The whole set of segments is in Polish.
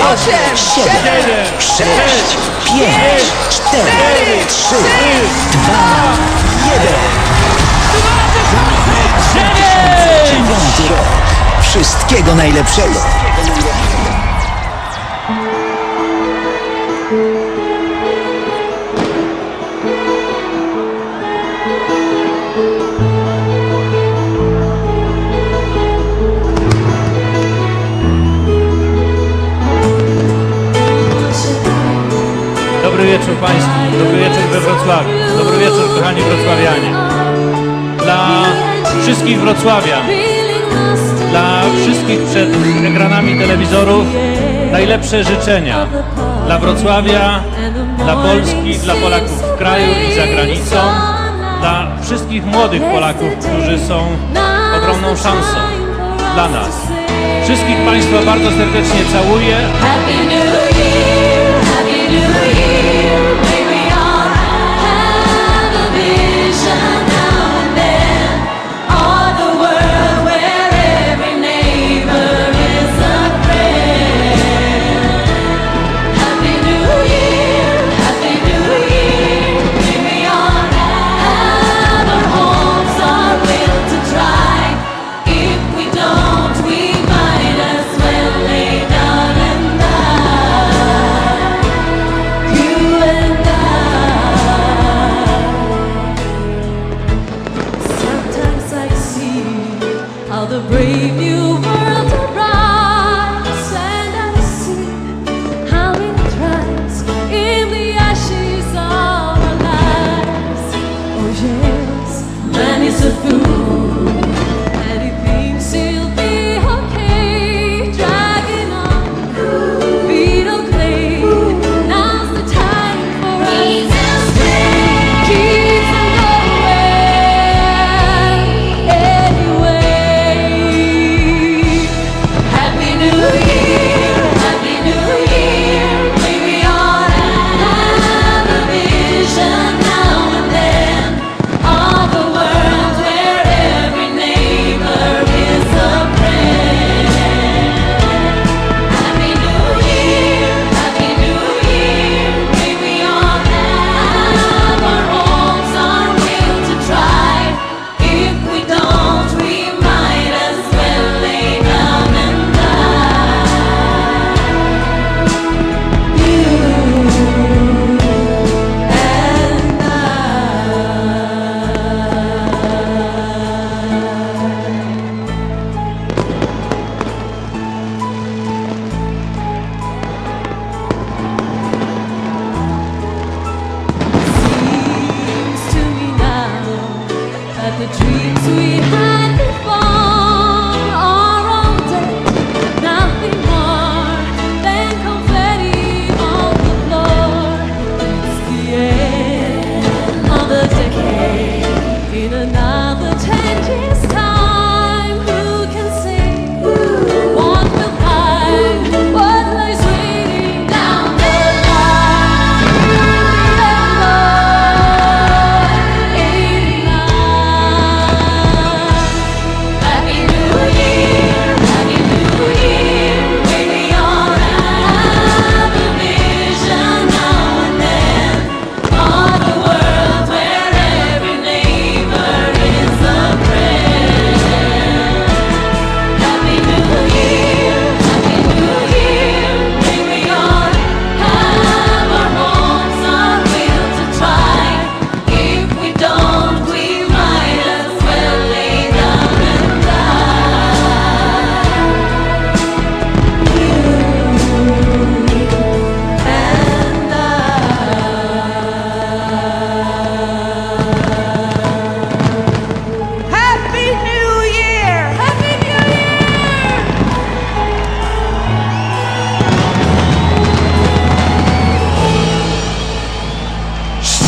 osiem, siedem, sześć, pięć, cztery, trzy, dwa, jeden. 2009 rok. Wszystkiego najlepszego. we Wrocławiu. Dobry wieczór, kochani wrocławianie. Dla wszystkich wrocławian, dla wszystkich przed ekranami telewizorów najlepsze życzenia dla Wrocławia, dla Polski, dla Polaków w kraju i za granicą, dla wszystkich młodych Polaków, którzy są ogromną szansą dla nas. Wszystkich Państwa bardzo serdecznie całuję. Happy New Year, Happy New Year. how the brave you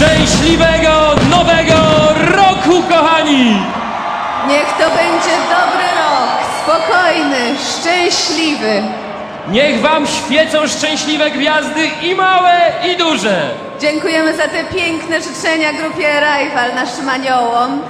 Szczęśliwego nowego roku, kochani! Niech to będzie dobry rok, spokojny, szczęśliwy. Niech Wam świecą szczęśliwe gwiazdy i małe, i duże. Dziękujemy za te piękne życzenia grupie Rajwal, naszym aniołom.